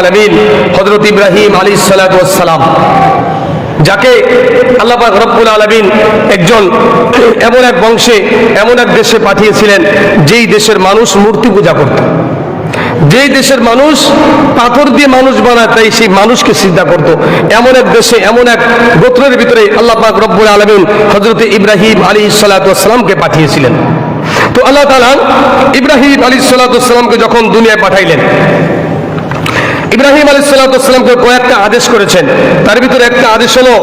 আলমিন হজরত ইব্রাহিম আলী সালাম, যাকে আল্লাহ রব্বুল আলমিন একজন এমন এক বংশে, এমন এক দেশে পাঠিয়েছিলেন, যেই দেশের মানুষ মূর্তি পূজা করত। যেই দেশের মানুষ পাথর দিয়ে মানুষ বানায়, তাই সেই মানুষকে সিদ্ধা করত। এমন এক দেশে, এমন এক গোত্রের ভিতরে আল্লাহ পাক রব্বুল আলমিন হজরত ইব্রাহিম আলী সালাতামকে পাঠিয়েছিলেন। তো আল্লাহ তালা ইব্রাহিম আলী সালাতামকে যখন দুনিয়ায় পাঠাইলেন ইব্রাহিম আলী সাল্লাহামকে কয়েকটা আদেশ করেছেন। তার ভিতরে একটা আদেশ হলো,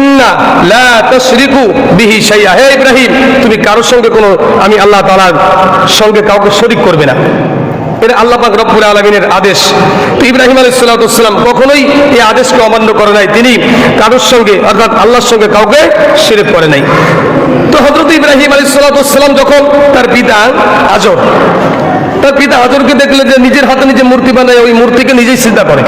ইন্না লা বিহি শাইয়া হে ইব্রাহিম, তুমি কারোর সঙ্গে কোনো, আমি আল্লাহ তাআলার সঙ্গে কাউকে শরিক করবে না। এটা আল্লাহ পাক রব্বুল আলমিনের আদেশ। তো ইব্রাহিম আলী সাল্লাহাম কখনোই এই আদেশকে অমান্য করে নাই। তিনি কারোর সঙ্গে, অর্থাৎ আল্লাহর সঙ্গে কাউকে শিরিক করে নাই। তো হজরত ইব্রাহিম আলী সাল্লাহাম যখন তার পিতা আজর তার পিতা হাজরকে দেখলে যে নিজের হাতে নিজে মূর্তি বানায়, ওই মূর্তিকে নিজেই চিন্তা করে।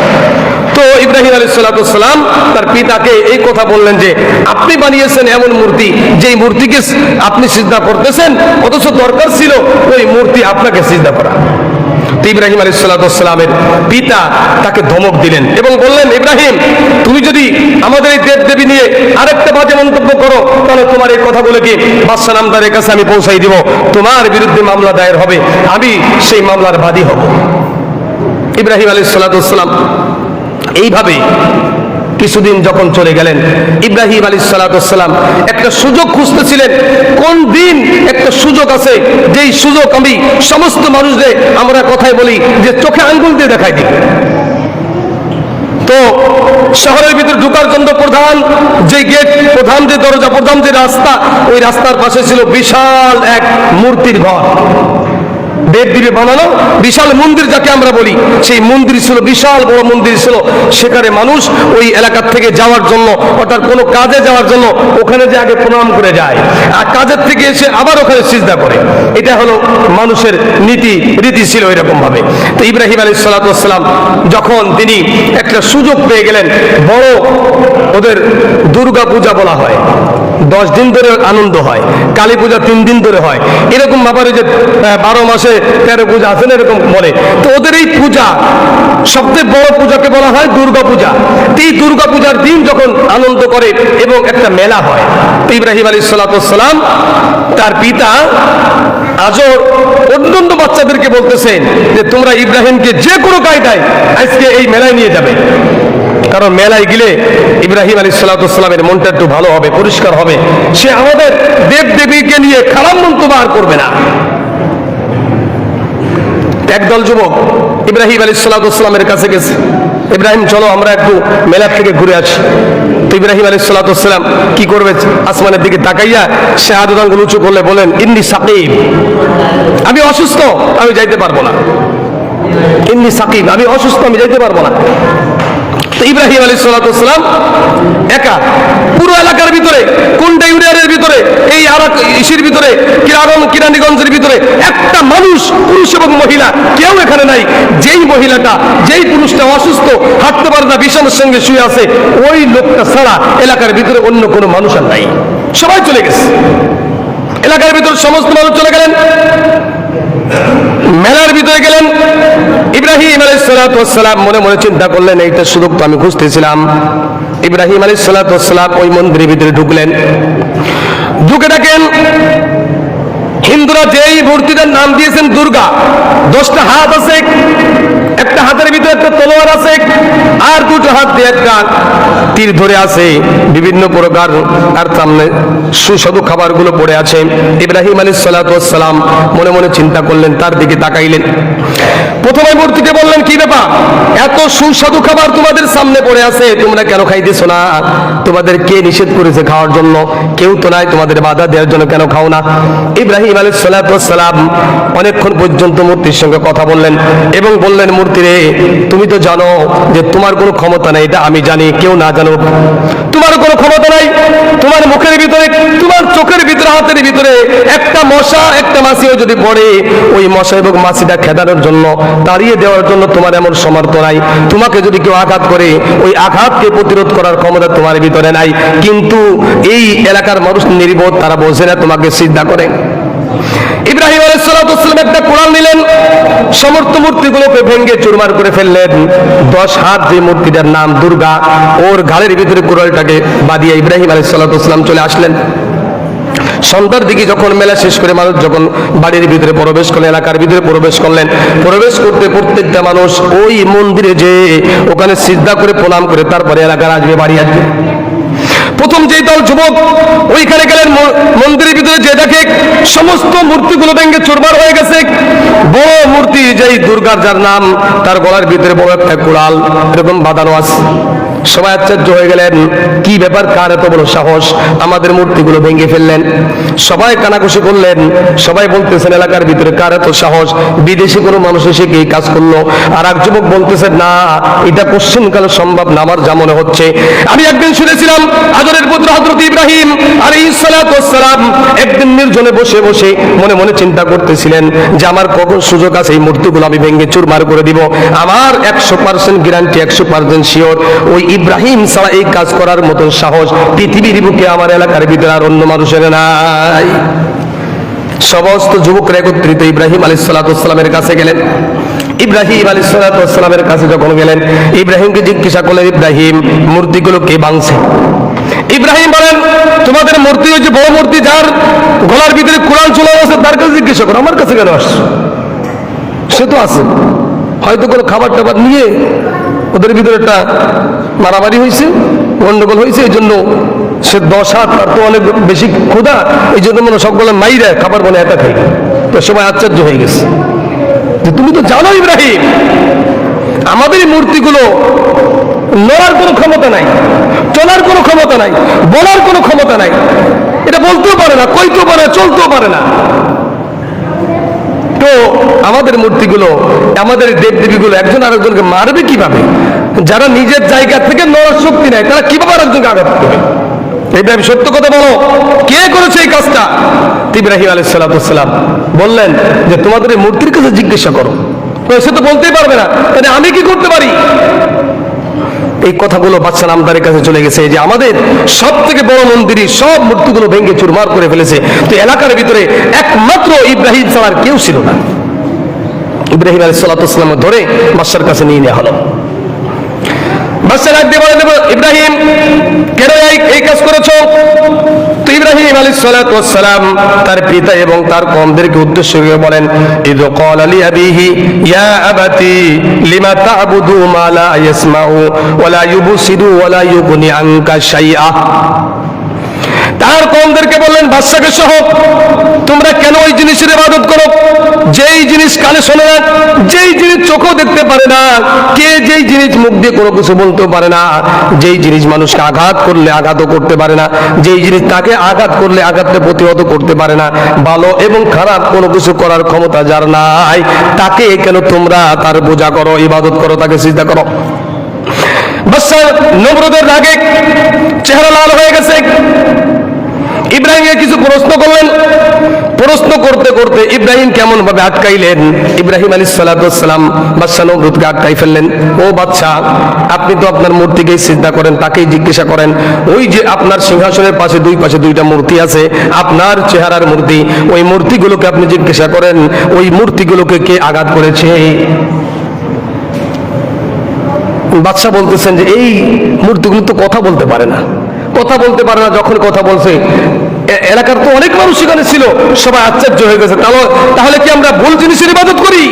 তো ইব্রাহিম আলী সাল্লাতাম তার পিতাকে এই কথা বললেন যে, আপনি বানিয়েছেন এমন মূর্তি, যেই মূর্তিকে আপনি সিদ্ধা করতেছেন, অথচ দরকার ছিল ওই মূর্তি আপনাকে সিদ্ধা করা। ইব্রাহিম আলী সাল্লামের পিতা তাকে ধমক দিলেন এবং বললেন, ইব্রাহিম, তুমি যদি আমাদের এই দেব দেবী নিয়ে আরেকটা বাজে মন্তব্য করো, তাহলে তোমার এই কথা বলে কি বাদশাহ নামদারের কাছে আমি পৌঁছাই দিব। তোমার বিরুদ্ধে মামলা দায়ের হবে, আমি সেই মামলার বাদী হব। ইব্রাহিম আলী সাল্লাম এইভাবে কিছুদিন যখন চলে গেলেন, ইব্রাহিম আলী সালাতাম একটা সুযোগ খুঁজতেছিলেন, কোন দিন একটা সুযোগ আছে, যেই সুযোগ আমি সমস্ত মানুষদের আমরা কথাই বলি যে চোখে আঙ্গুল দিয়ে দেখাই দিই। তো শহরের ভিতরে ঢুকার জন্য প্রধান যে গেট, প্রধান যে দরজা, প্রধান যে রাস্তা, ওই রাস্তার পাশে ছিল বিশাল এক মূর্তির ঘর। দেব দিবে বানানো বিশাল মন্দির যাকে আমরা বলি। সেই মন্দির ছিল, বিশাল বড় মন্দির ছিল। সেখানে মানুষ ওই এলাকার থেকে যাওয়ার জন্য, অর্থাৎ কোনো কাজে যাওয়ার জন্য ওখানে যে আগে প্রণাম করে যায়, আর কাজের থেকে এসে আবার ওখানে সিজদা করে। এটা হলো মানুষের নীতি, রীতি ছিল এরকম ভাবে তো ইব্রাহিম আলী সালাতাম যখন তিনি একটা সুযোগ পেয়ে গেলেন, বড় ওদের দুর্গা পূজা বলা হয়। দশ দিন ধরে আনন্দ হয়, কালী পূজা তিন দিন ধরে হয়। এরকম ব্যাপারে যে বারো মাসে তেরো পূজা আছে না এরকম বলে। তো ওদের এই পূজা, সবচেয়ে বড় পূজাকে বলা হয় দুর্গা পূজা। এই দুর্গা পূজার দিন যখন আনন্দ করে এবং একটা মেলা হয়, তো ইব্রাহিম আলী সালাতাম তার পিতা আজও অন্যান্য বাচ্চাদেরকে বলতেছেন যে, তোমরা ইব্রাহিমকে যে কোনো কায়দায় আজকে এই মেলায় নিয়ে যাবে। কারণ মেলায় গেলে ইব্রাহিম আলী সাল্লামের মনটা একটু ভালো হবে, পরিষ্কার হবে। সে আমাদের দেব দেবীকে নিয়ে খারাপ মন্তব্য আর করবে না। একদল যুবক ইব্রাহিম আলী সালাতামের কাছে গেছে। ইব্রাহিম, চলো আমরা একটু মেলার থেকে ঘুরে আসি। তো ইব্রাহিম আলী সালাতাম কি করবে? আসমানের দিকে তাকাইয়া সে আদর আঙ্গুল উঁচু করলে বলেন ইন্দি সাকিব আমি অসুস্থ, আমি যাইতে পারব না। ইন্দি সাকিব আমি অসুস্থ, আমি যাইতে পারব না। তো ইব্রাহিম আলী সাল্লাম একা। পুরো এলাকার ভিতরে, কোনটা ইউরিয়ারের ভিতরে, এই আরাক ইসির ভিতরে কিরারন কিরানীগঞ্জের ভিতরে, একটা মানুষ, পুরুষ এবং মহিলা, কেউ এখানে নাই। যেই মহিলাটা, যেই পুরুষটা অসুস্থ, হাঁটতে পারে না, বিছানার সঙ্গে শুয়ে আছে, ওই লোকটা ছাড়া এলাকার ভিতরে অন্য কোনো মানুষ আর নাই। সবাই চলে গেছে। এলাকার ভিতরে সমস্ত মানুষ চলে গেলেন। মেলার ভিতরে গেলেন। ইব্রাহিম আলী সালাম মনে মনে চিন্তা করলেন, এইটা সুযোগ তো আমি খুঁজতেছিলাম। ইব্রাহিম আলী সালাম ওই মন্দিরের ভিতরে ঢুকলেন। ঢুকে ডাকেন হিন্দুরা যেই মূর্তিটার নাম দিয়েছেন দুর্গা, দশটা হাত আছে একটা হাতের ভিতরে একটা তলোয়ার আছে, আর দুটো হাত দিয়ে একটা তীর ধরে আছে। বিভিন্ন প্রকার আর সামনে সুস্বাদু খাবারগুলো পড়ে আছে। ইব্রাহিম আলী সালাম মনে মনে চিন্তা করলেন, তার দিকে তাকাইলেন। প্রথমে মূর্তিকে বললেন, কি ব্যাপার? এত সুস্বাদু খাবার তোমাদের সামনে পড়ে আছে, তোমরা কেন খাইতেছো না? তোমাদের কে নিষেধ করেছে খাওয়ার জন্য? কেউ তো নাই তোমাদের বাধা দেওয়ার জন্য কেন খাও না? ইব্রাহিম আলী সালাম অনেকক্ষণ পর্যন্ত মূর্তির সঙ্গে কথা বললেন এবং বললেন, মূর্তি রে তুমি তো জানো যে তোমার কোনো ক্ষমতা নেই, এটা আমি জানি, কেউ না জানো তোমার কোনো ক্ষমতা নাই, তোমার মুখের ভিতরে, তোমার চোখের ভিতরে, হাতের ভিতরে একটা মশা, একটা মাছিও যদি পড়ে, ওই মশা এবং মাছিটা খেদানোর জন্য, তাড়িয়ে দেওয়ার জন্য তোমার এমন সমর্থ নাই। তোমাকে যদি কেউ আঘাত করে, ওই আঘাতকে প্রতিরোধ করার ক্ষমতা তোমার ভিতরে নাই। কিন্তু এই এলাকার মানুষ নির্বোধ তারা বোঝে না তোমাকে সিদ্ধা করে। ইব্রাহিম আলাইসালাম একটা কোরআন সমস্ত মূর্তিগুলোকে ভেঙ্গে চুরমার করে ফেললেন। দশ হাত যে মূর্তিটার নাম দুর্গা, ওর ঘাড়ের ভিতরে কোরআনটাকে বাদিয়ে ইব্রাহিম আলাইসালাম চলে আসলেন। সন্ধ্যার দিকে যখন মেলা শেষ করে মানুষ যখন বাড়ির ভিতরে প্রবেশ করলেন, এলাকার ভিতরে প্রবেশ করলেন, প্রবেশ করতে প্রত্যেকটা মানুষ ওই মন্দিরে যে ওখানে সিদ্ধা করে প্রণাম করে তারপরে এলাকার আসবে বাড়ি আসবে। প্রথম যেই দল যুবক, ওইখানে গেলেন মন্দিরের ভিতরে যে দেখে সমস্ত মূর্তিগুলো ভেঙে চোরবার হয়ে গেছে। বড় মূর্তি, যেই দুর্গার যার নাম, তার গলার ভিতরে বড় একটা কুড়াল, এরকম বাঁধানো আছে। সবাই আশ্চর্য হয়ে গেলেন, কি ব্যাপার, কার এত বড় সাহস? আমাদের মূর্তিগুলো ভেঙে ফেললেন। সবাই কানাকুশি করলেন, সবাই বলতেছেন, এলাকার ভিতরে কার এত সাহস? বিদেশি কোনো মানুষ এসে কি কাজ করল? আর এক যুবক বলতেছেন, না, এটা কোশ্চিন কালে সম্ভব না, আমার যা মনে হচ্ছে। আমি একদিন শুনেছিলাম আদরের পুত্র হজরত ইব্রাহিম আর ইসালাম একদিন নির্জনে বসে বসে মনে মনে চিন্তা করতেছিলেন যে, আমার কখন সুযোগ আছে, এই মূর্তিগুলো আমি ভেঙে চুরমার করে দিব? আমার একশো পার্সেন্ট গ্যারান্টি একশো পার্সেন্ট শিওর ওই ইব্রাহিম ছাড়া এই কাজ করার মতন সাহস পৃথিবীর বুকে আমার এলাকার ভিতরে আর অন্য মানুষের নাই। সমস্ত যুবকরা একত্রিত ইব্রাহিম আলী সালাতামের কাছে গেলেন। ইব্রাহিম আলী সালাতামের কাছে যখন গেলেন, ইব্রাহিমকে জিজ্ঞাসা করলেন, ইব্রাহিম, মূর্তিগুলো কে ভাঙছে? ইব্রাহিম বলেন, তোমাদের মূর্তি হচ্ছে বড় মূর্তি, যার গলার ভিতরে কোরআন চলে আছে তার কাছে জিজ্ঞাসা করো, আমার কাছে কেন আসছো? সে তো আছে। হয়তো কোনো খাবার টাবার নিয়ে ওদের ভিতরে একটা মারামারি হয়েছে, গন্ডগোল হয়েছে, এই জন্য সে দশ হাত আর তো অনেক বেশি ক্ষুধা, এই জন্য মনে সবগুলো মাইরা খাবার বলে একা খাই। তো সবাই আশ্চর্য হয়ে গেছে। যে তুমি তো জানো ইব্রাহিম, আমাদের এই মূর্তিগুলো নড়ার কোনো ক্ষমতা নাই, চলার কোনো ক্ষমতা নাই, বলার কোনো ক্ষমতা নাই। এটা বলতেও পারে না, কইতেও পারে না, চলতেও পারে না। তো আমাদের মূর্তিগুলো, আমাদের দেব দেবীগুলো একজন আরেকজনকে মারবে কীভাবে? যারা নিজের জায়গা থেকে নড়ার শক্তি নেয়, তারা কীভাবে আরেকজনকে আঘাত করবে? সত্য কথা বলো। কে করেছে এই কাজটা? ইব্রাহিম বললেন যে, তোমাদের এই মূর্তির কাছে জিজ্ঞাসা করো। সে তো বলতেই পারবে না, তাহলে আমি কি করতে পারি? এই কথাগুলো বাচ্চা নামদারের কাছে চলে গেছে। যে আমাদের সব থেকে বড় মন্দিরই সব মূর্তিগুলো ভেঙে চুরমার করে ফেলেছে। তো এলাকার ভিতরে একমাত্র ইব্রাহিম ছাড়ার কেউ ছিল না। ইব্রাহিম আলী সাল্লাহাম ধরে বাদশার কাছে নিয়ে নেওয়া হলো। ইব্রাহিম, কেন এই কাজ করেছ? তো ইব্রাহিম আলী সালাম তার পিতা এবং তার কমদেরকে উদ্দেশ্য করে বলেন, ইদ কল আলী আবিহি, ইয়া আবাতি, লিমা তাবুদু ইয়াসমাউ তার কমদেরকে বললেন, বাদশাকে সহ, তোমরা কেন ওই জিনিসের ইবাদত করো? যেই জিনিস কানে শোনে না, যেই জিনিস চোখও দেখতে পারে না, কে যেই জিনিস মুখ দিয়ে কোনো কিছু বলতে পারে না, যেই জিনিস মানুষকে আঘাত করলে আঘাতও করতে পারে না, যেই জিনিস তাকে আঘাত করলে আঘাতকে প্রতিহত করতে পারে না, ভালো এবং খারাপ কোনো কিছু করার ক্ষমতা যার নাই, তাকে কেন তোমরা তার বোঝা করো, ইবাদত করো, তাকে চিন্তা করো? বাচ্চা নমরুদের রাগে চেহারা লাল হয়ে গেছে। ইব্রাহিমকে কিছু প্রশ্ন করলেন। প্রশ্ন করতে করতে ইব্রাহিম কেমন ভাবে আটকাইলেন? ইব্রাহিম আলী সালাতাম বাদশাহ নমরুদকে আটকাই ফেললেন। ও বাচ্চা আপনি তো আপনার মূর্তিকেই চিন্তা করেন, তাকেই জিজ্ঞাসা করেন। ওই যে আপনার সিংহাসনের পাশে দুই পাশে দুইটা মূর্তি আছে, আপনার চেহারার মূর্তি, ওই মূর্তিগুলোকে আপনি জিজ্ঞাসা করেন, ওই মূর্তিগুলোকে কে আঘাত করেছে? বাদশাহ বলতেছেন যে, এই মূর্তিগুলো তো কথা বলতে পারে না। কথা বলতে পারে না যখন কথা বলছে। এলাকার তো অনেক মানুষ সেখানে ছিল, সবাই আশ্চর্য হয়ে গেছে। তাহলে কি আমরা ভুল জিনিসের ইবাদত করি?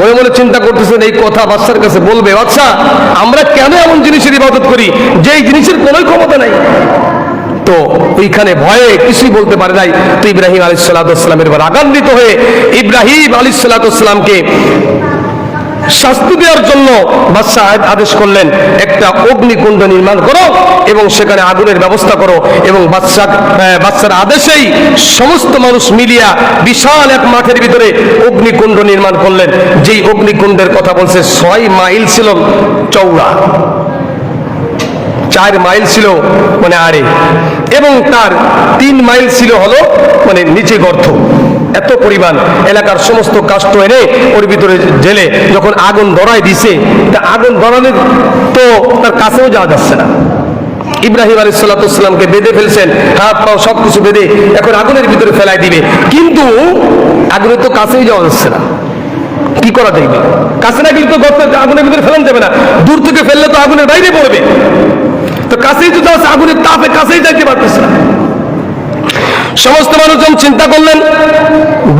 মনে মনে চিন্তা করতেছেন, এই কথা বাচ্চার কাছে বলবে বাচ্চা আমরা কেন এমন জিনিসের ইবাদত করি? যেই জিনিসের কোনো ক্ষমতা নাই। তো ওইখানে ভয়ে কিছুই বলতে পারে নাই। তো ইব্রাহিম আলী সাল্লাহামের রাগান্বিত হয়ে ইব্রাহিম আলী সাল্লাহামকে শাস্তি দেওয়ার জন্য বাদশাহ আদ- আদেশ করলেন, একটা অগ্নিকুণ্ড নির্মাণ করো এবং সেখানে আগুনের ব্যবস্থা করো এবং বাদশাহ বাদশার আদেশেই সমস্ত মানুষ মিলিয়া বিশাল এক মাঠের ভিতরে অগ্নিকুণ্ড নির্মাণ করলেন। যেই অগ্নিকুণ্ডের কথা বলছে, ছয় মাইল ছিল চৌড়া চার মাইল ছিল মানে আড়ে। এবং তার তিন মাইল ছিল হলো মানে নিচে গর্ত। এত পরিমাণ এলাকার সমস্ত কাষ্ট এনে ওর ভিতরে জেলে যখন আগুন ধরায় দিছে, তা আগুন ধরানোর তো তার কাছেও যাওয়া যাচ্ছে না। ইব্রাহিম আলী সাল্লাতামকে বেঁধে ফেলছেন, হাত পাও সব কিছু বেঁধে এখন আগুনের ভিতরে ফেলাই দিবে। কিন্তু আগুনের তো কাছেই যাওয়া যাচ্ছে না। কি করা যাইবে কাছে না কিন্তু আগুনের ভিতরে ফেলান যাবে না। দূর থেকে ফেললে তো আগুনের বাইরে পড়বে। তো কাছেই তো আগুনের তাপে কাছেই যাইতে পারতেছে না। সমস্ত মানুষজন চিন্তা করলেন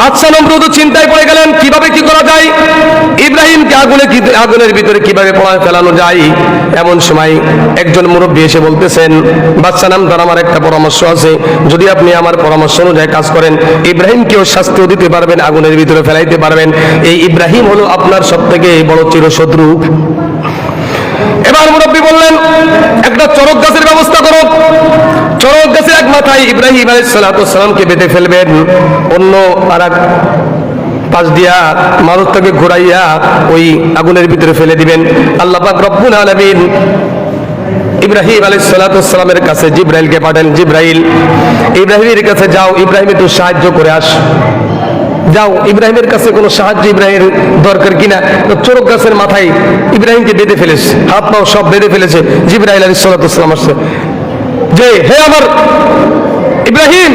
বাদশা নমরুদ চিন্তায় পড়ে গেলেন, কীভাবে কি করা যায়? ইব্রাহিমকে আগুনে আগুনের ভিতরে কীভাবে পড়ায় ফেলানো যায়? এমন সময় একজন মুরব্বী এসে বলতেছেন বাদশা নাম তার আমার একটা পরামর্শ আছে। যদি আপনি আমার পরামর্শ অনুযায়ী কাজ করেন, ইব্রাহিমকেও শাস্তিও দিতে পারবেন, আগুনের ভিতরে ফেলাইতে পারবেন। এই ইব্রাহিম হলো আপনার সব থেকে বড় চিরশত্রু। এবার মুরব্বী বললেন, একটা চরক গাছের ব্যবস্থা করো। চরক গাছের এক মাথায় ইব্রাহিম আলাইসালামকে বেঁধে ফেলবেন। অন্য আর পাশ দিয়া মানুষটাকে ঘুরাইয়া ওই আগুনের ভিতরে ফেলে দিবেন। আল্লাহ রব্বুল আলামিন কাছে জিব্রাইলকে পাঠান ইব্রাহিমের কাছে যাও, ইব্রাহিম একটু সাহায্য করে আস। যাও, ইব্রাহিমের কাছে কোনো সাহায্য ইব্রাহিমের দরকার কিনা? চোরক গাছের মাথায় ইব্রাহিমকে বেঁধে ফেলেছে হাত পাও সব বেঁধে ফেলেছে জিব্রাহিল আলী সাল্লাম আসছে। যে, হে আমার ইব্রাহিম,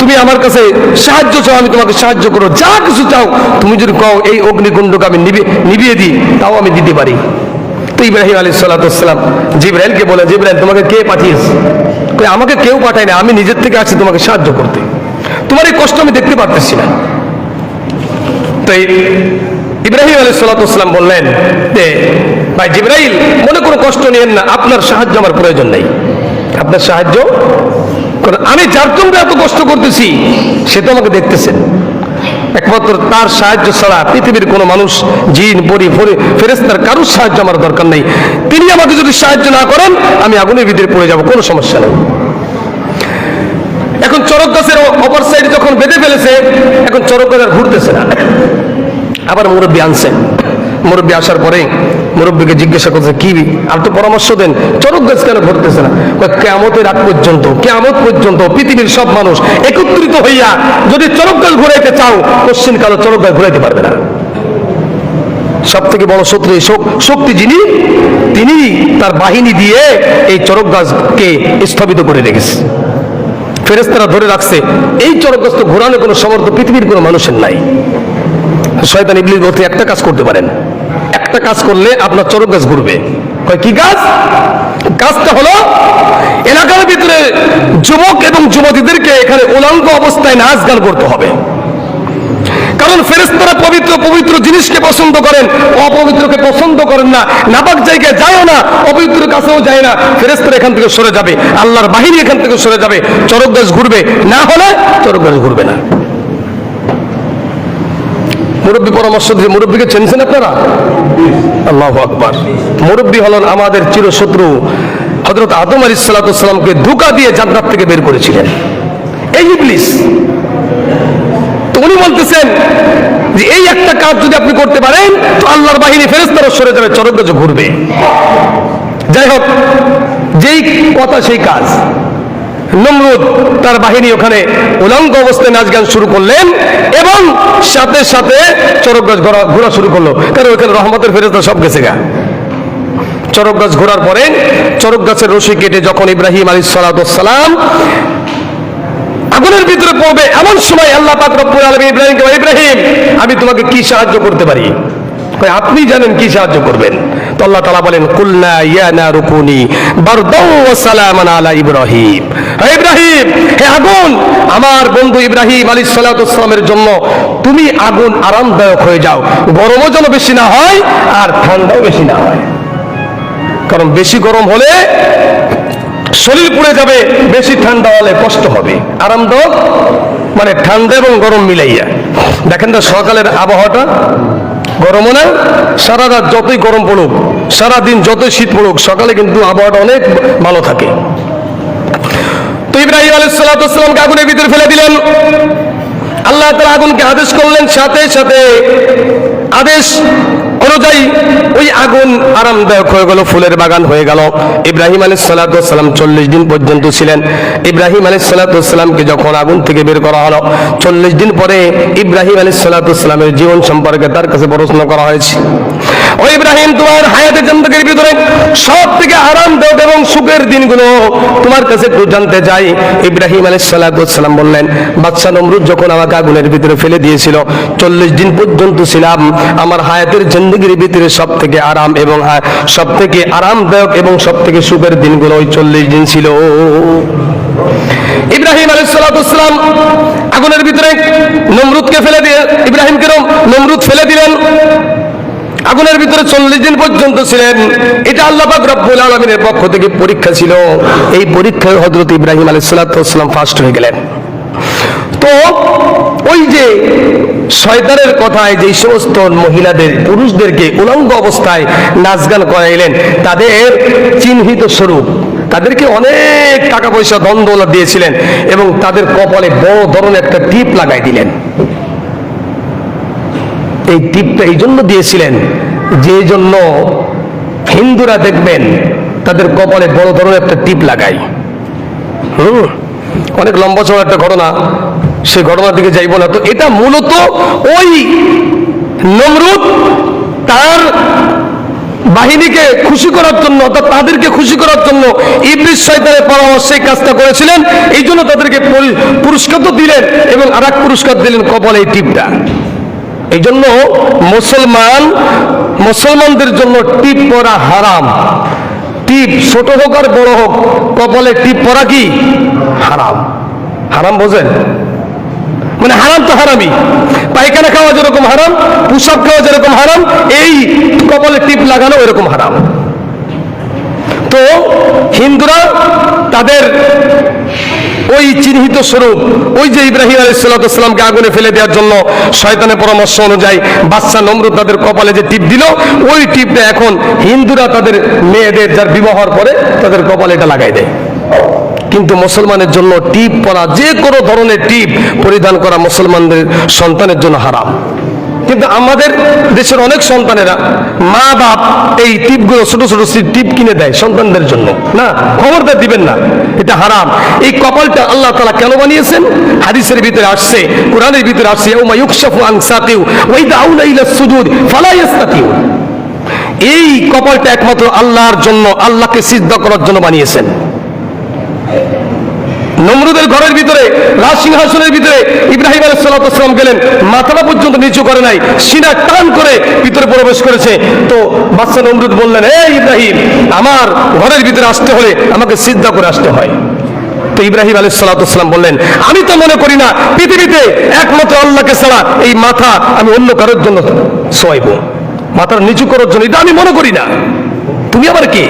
তুমি আমার কাছে সাহায্য চাও, আমি তোমাকে সাহায্য করো যা কিছু চাও, তুমি যদি কও, এই অগ্নিকুণ্ডকে আমি নিভিয়ে দিই, তাও আমি দিতে পারি। তো ইব্রাহিম আলী সাল্লাম জিব্রাইলকে বলে, জিব্রাইল, তোমাকে কে পাঠিয়েছে? আমাকে কেউ পাঠায় না আমি নিজের থেকে আসছি তোমাকে সাহায্য করতে। তোমার এই কষ্ট আমি দেখতে পারতেছি না। তাই ইব্রাহিম আলী সাল্লাম বললেন যে, ভাই জিব্রাইল, মনে কোনো কষ্ট নিয়েন না, আপনার সাহায্য আমার প্রয়োজন নেই। আপনার সাহায্য আমি যার জন্য এত কষ্ট করতেছি, সে তো আমাকে দেখতেছেন। একমাত্র তার সাহায্য ছাড়া পৃথিবীর কোনো মানুষ, জিন পরি ফরে ফেরেস্তার কারোর সাহায্য আমার দরকার নেই। তিনি আমাকে যদি সাহায্য না করেন, আমি আগুনের ভিতরে পড়ে যাব, কোনো সমস্যা নেই। এখন চরক গাছের অপর সাইড যখন বেঁধে ফেলেছে, এখন চরক আর ঘুরতেছে না। আবার মুরব্বী আনছেন। মুরব্বী আসার পরে মুরব্বীকে জিজ্ঞাসা করছে কি আর তো পরামর্শ দেন। চরক গাছ কেন ঘুরতেছে না? কয়, কেয়ামতের আগ পর্যন্ত কেয়ামত পর্যন্ত পৃথিবীর সব মানুষ একত্রিত হইয়া যদি চরক গাছ ঘুরাইতে চাও কোশ্চিন কালো চরক গাছ ঘুরাইতে পারবে না। সব থেকে বড় শত্রু শক্তি যিনি তিনি তার বাহিনী দিয়ে এই চরক গাছকে স্থগিত করে রেখেছে। ফেরেস্তারা ধরে রাখছে এই চরক গাছ তো ঘোরানোর কোনো সমর্থ পৃথিবীর কোনো মানুষের নাই। শয়তান ইবলিস বলতে একটা কাজ করতে পারেন। একটা কাজ করলে আপনার চরক গাছ ঘুরবে। কি কাজ? কাজটা হলো, এলাকার ভিতরে যুবক এবং যুবতীদেরকে এখানে উলঙ্গ অবস্থায় নাচ গান করতে হবে। কারণ ফেরেস্তারা পবিত্র পবিত্র জিনিসকে পছন্দ করেন, অপবিত্রকে পছন্দ করেন না। নাপাক জায়গায় যায়ও না অপবিত্র কাছেও যায় না। ফেরেস্তারা এখান থেকে সরে যাবে, আল্লাহর বাহিনী এখান থেকে সরে যাবে চরক গাছ ঘুরবে। না হলে চরক গাছ ঘুরবে না। মুরব্বী পরামর্শ দিয়ে মুরব্বীকে চেনছেন আপনারা? আল্লাহ আকবার। মুরব্বী হলেন আমাদের চিরশত্রু হজরত আদম আলী সাল্লাতামকে ধোকা দিয়ে জান্নাত থেকে বের করেছিলেন। এই ইবলিস। তো উনি বলতেছেন যে, এই একটা কাজ যদি আপনি করতে পারেন, তো আল্লাহর বাহিনী ফেরেস্তারা সরে যাবে চরক ঘুরবে। যাই হোক, যেই কথা, সেই কাজ। নমরুদ তার বাহিনী ওখানে উলঙ্গ অবস্থায় নাচ গান শুরু করলেন এবং সাথে সাথে চরক গাছ ঘোরা ঘোরা শুরু করল। কারণ ওখানে রহমতের ফেরেস্তা সব গেছে গা। চরক গাছ ঘোরার পরে চরক গাছের রশি কেটে যখন ইব্রাহিম আলী সালাম আগুনের ভিতরে পড়বে, এমন সময় আল্লাহ পাক রব্বুল ইব্রাহিমকে ইব্রাহিম, আমি তোমাকে কি সাহায্য করতে পারি? আপনি জানেন কি সাহায্য করবেন? তো আল্লাহ তাআলা বলেন, কুলনা ইয়া নারুকুনি বারদাও ওয়া সালামান আলা ইব্রাহিম। ইব্রাহিম, হে আগুন, আমার বন্ধু ইব্রাহিম আলাইহিস সালাতু জন্য তুমি আগুন আরামদায়ক হয়ে যাও। গরমও যেন বেশি না হয় আর ঠান্ডাও বেশি না হয়। কারণ বেশি গরম হলে শরীর পুড়ে যাবে, বেশি ঠান্ডা হলে কষ্ট হবে। আরামদায়ক মানে ঠান্ডা এবং গরম মিলাইয়া। দেখেন তো সকালের আবহাওয়াটা? গরমও না সারা রাত যতই গরম পড়ুক, সারা দিন যতই শীত পড়ুক, সকালে কিন্তু আবহাওয়াটা অনেক ভালো থাকে। তো ইব্রাহিম আলাইসাল্লামকে আগুনের ভিতরে ফেলে দিলেন। আল্লাহ তালা আগুনকে আদেশ করলেন, সাথে সাথে আদেশ অনুযায়ী ওই আগুন আরামদায়ক হয়ে গেল, ফুলের বাগান হয়ে গেল। ইব্রাহিম আলী সাল্লাম চল্লিশ দিন পর্যন্ত ছিলেন। ইব্রাহিম আলী সাল্লাতামকে যখন আগুন থেকে বের করা হলো, চল্লিশ দিন পরে ইব্রাহিম আলী সাল্লাতামের জীবন সম্পর্কে তার কাছে প্রশ্ন করা হয়েছে। ও ইব্রাহিম, তোমার হায়াতে জিন্দগির ভিতরে সব থেকে আরামদায়ক এবং সুখের দিনগুলো তোমার কাছে একটু জানতে চাই। ইব্রাহিম আলী সালাম বললেন বাদশাহ নমরুদ যখন আমাকে আগুনের ভিতরে ফেলে দিয়েছিল, চল্লিশ দিন পর্যন্ত ছিলাম, আমার হায়াতের জিন্দগির ভিতরে সব থেকে আরাম এবং সব থেকে আরামদায়ক এবং সব থেকে সুখের দিনগুলো ওই চল্লিশ দিন ছিল। ইব্রাহিম আলাইসালাম আগুনের ভিতরে নমরুদকে ফেলে দিয়ে ইব্রাহিমকে নমরুদ ফেলে দিলেন। আগুনের ভিতরে চল্লিশ দিন পর্যন্ত ছিলেন। এটা আল্লাহ পাক রব্বুল আলমিনের পক্ষ থেকে পরীক্ষা ছিল। এই পরীক্ষায় হজরত ইব্রাহিম আলাইসালাম ফার্স্ট হয়ে গেলেন। তো ওই যে শয়তানের কথায় যে সমস্ত মহিলাদের, পুরুষদেরকে উলঙ্গ অবস্থায় নাচ গান করাইলেন, তাদের চিহ্নিত স্বরূপ, তাদেরকে অনেক টাকা পয়সা দ্বন্দ্ব দিয়েছিলেন এবং তাদের কপালে বড় ধরনের একটা টিপ লাগাই দিলেন। এই টিপটা এই জন্য দিয়েছিলেন যে জন্য হিন্দুরা দেখবেন তাদের কপালে বড় ধরনের একটা টিপ লাগাই হুম, অনেক লম্বা চড়া একটা ঘটনা। সে ঘটনার দিকে যাইব না। তো এটা মূলত ওই নমরুদ তার বাহিনীকে খুশি করার জন্য, অর্থাৎ তাদেরকে খুশি করার জন্য ইবলিস শয়তানের পরামর্শে কাজটা করেছিলেন। এই জন্য তাদেরকে পরি- পুরস্কার তো দিলেন এবং আর পুরস্কার দিলেন কপালে এই টিপটা। এই জন্য মুসলমান, মুসলমানদের জন্য টিপ পরা হারাম। টিপ ছোট হোক আর বড় হোক কপালে টিপ পরা কি? হারাম। হারাম বোঝেন? মানে হারাম তো হারামই। পায়খানা খাওয়া যেরকম হারাম পুষাব খাওয়া যেরকম হারাম, এই কপালে টিপ লাগানো এরকম হারাম। তো হিন্দুরা তাদের ওই চিহ্নিত স্বরূপ, ওই যে ইব্রাহিম আলাইসাল্লামকে আগুনে ফেলে দেওয়ার জন্য শয়তানের পরামর্শ অনুযায়ী বাচ্চা নমরুদ তাদের কপালে যে টিপ দিল, ওই টিপটা এখন হিন্দুরা তাদের মেয়েদের যার বিবাহর পরে তাদের কপালে এটা লাগাই দেয়। কিন্তু মুসলমানের জন্য টিপ পরা যে কোনো ধরনের টিপ পরিধান করা মুসলমানদের সন্তানের জন্য হারাম। কিন্তু আমাদের দেশের অনেক সন্তানেরা মা বাপ এই টিপগুলো ছোট ছোট টিপ কিনে দেয় সন্তানদের জন্য। না, খবরদার দিবেন না, এটা হারাম। এই কপালটা আল্লাহ তালা কেন বানিয়েছেন? হাদিসের ভিতরে আসছে, কোরআনের ভিতরে আসছে ওমা ইউকশাফু আন সাতিউ ওই দাউনা ইলা সুজুদ ফালা এই কপালটা একমাত্র আল্লাহর জন্য, আল্লাহকে সিদ্ধ করার জন্য বানিয়েছেন। নমরুদের ঘরের ভিতরে, রাজ সিংহাসনের ভিতরে ইব্রাহিম আলাইসাল্লাম গেলেন। মাথাটা পর্যন্ত নিচু করে নাই, সিনা টান করে ভিতরে প্রবেশ করেছে। তো বাচ্চা নমরুদ বললেন, এই ইব্রাহিম, আমার ঘরের ভিতরে আসতে হলে আমাকে সিদ্ধা করে আসতে হয়। তো ইব্রাহিম আলী সাল্লাম বললেন, আমি তো মনে করি না, পৃথিবীতে একমাত্র আল্লাহকে ছাড়া এই মাথা আমি অন্য কারোর জন্য সোয়াইব। মাথার নিচু করার জন্য, এটা আমি মনে করি না। তুমি আবার কি?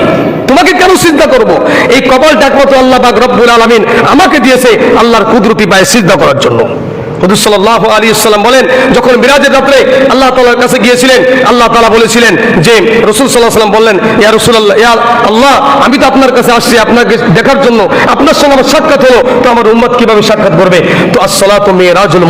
তোমাকে কেন চিন্তা করব? এই কপালটা একমাত্র আল্লাহ পাক রব্বুল আলামিন আমাকে দিয়েছে আল্লাহর কুদরতি পায়ে চিন্তা করার জন্য। হুজুর সাল্লাল্লাহু আলাইহি সাল্লাম বলেন, যখন রাত্রে আল্লাহ তাআলার কাছে গিয়েছিলেন, আল্লাহ তাআলা বলেছিলেন যে, রাসূল আলাইহি সাল্লাম বললেন, ইয়া রাসূলুল্লাহ, ইয়া আল্লাহ, আমি তো আপনার কাছে আসছি, আপনাকে দেখার জন্য। আপনার সঙ্গে আমার সাক্ষাৎ হলো, তো আমার উম্মত কীভাবে সাক্ষাৎ করবে? তো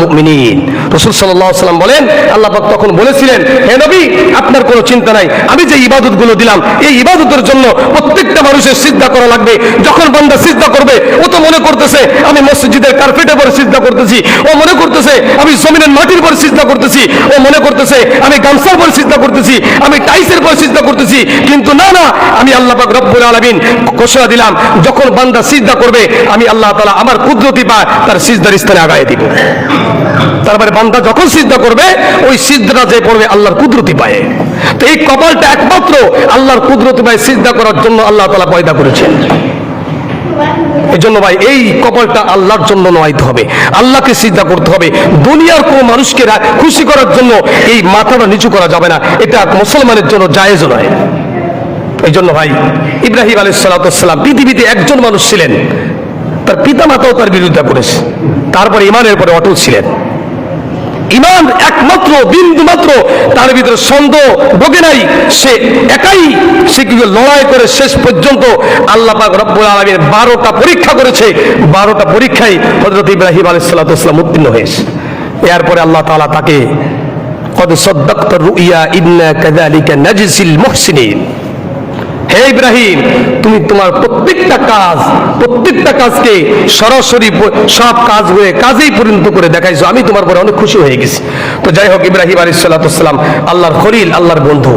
মুমিনিন। রাসূল আলাইহি সাল্লাম বলেন, আল্লাহ পাক তখন বলেছিলেন, হে নবী, আপনার কোনো চিন্তা নাই। আমি যে ইবাদতগুলো দিলাম, এই ইবাদতের জন্য প্রত্যেকটা মানুষের সিদ্ধা করা লাগবে। যখন বান্দা সিদ্ধা করবে, ও তো মনে করতেছে, আমি মসজিদের কার্পেটের পরে সিদ্ধা করতেছি। ও মনে করতেছে, আমি জমিনের মাটির পরে সিদ্ধা করতেছি, ও মনে করতেছে, আমি গামছার পরে সিদ্ধা করতেছি, আমি টাইসের পরে সিদ্ধা করতেছি, কিন্তু না না, আমি আল্লাহ পাক রব্বুল আলামিন ঘোষণা দিলাম, যখন বান্দা সিদ্ধা করবে, আমি আল্লাহ তাআলা আমার কুদরতি পা তার সিজদার স্থানে আগায় দিব। তারপরে বান্দা যখন সিদ্ধা করবে, ওই সিদ্ধটা যে পড়বে আল্লাহর কুদরতি পায়ে। তো এই কপালটা একমাত্র আল্লাহর কুদরতি পায়ে সিদ্ধা করার জন্য আল্লাহ তালা পয়দা করেছেন। এই জন্য ভাই, এই কপালটা আল্লাহর জন্য নয়তে হবে। আল্লাহকে সিদ্ধা করতে হবে। দুনিয়ার কোনো মানুষকে খুশি করার জন্য এই মাথাটা নিচু করা যাবে না। এটা মুসলমানের জন্য জায়েজ নয়। এই জন্য ভাই, ইব্রাহিম আলী সালাতাম পৃথিবীতে একজন মানুষ ছিলেন। তার পিতা মাতাও তার বিরোধিতা করেছে। তারপরে ইমানের পরে অটল ছিলেন। ইমান একমাত্র বিন্দু মাত্র তার ভিতরে সন্দেহ ঢোকে নাই, সে একাই সে কি লড়াই করে শেষ পর্যন্ত আল্লাহ পাক রব্বুল আলমীর বারোটা পরীক্ষা করেছে। বারোটা পরীক্ষায় হজরত ইব্রাহিম আলী সাল্লাহাম উত্তীর্ণ হয়েছে। এরপরে আল্লাহ তাআলা তাকে, কদ সদ্দাক্ত রুইয়া ইন্না কাযালিকা নাজসিল মুহসিনিন। হে ইব্রাহিম, তুমি তোমার প্রত্যেকটা কাজ, প্রত্যেকটা কাজকে সরাসরি সব কাজ হয়ে কাজেই পরিণত করে দেখাইছো। আমি তোমার পরে অনেক খুশি হয়ে গেছি। তো যাই হোক, ইব্রাহিম আলী সাল্লাম আল্লাহর খলিল, আল্লাহর বন্ধু।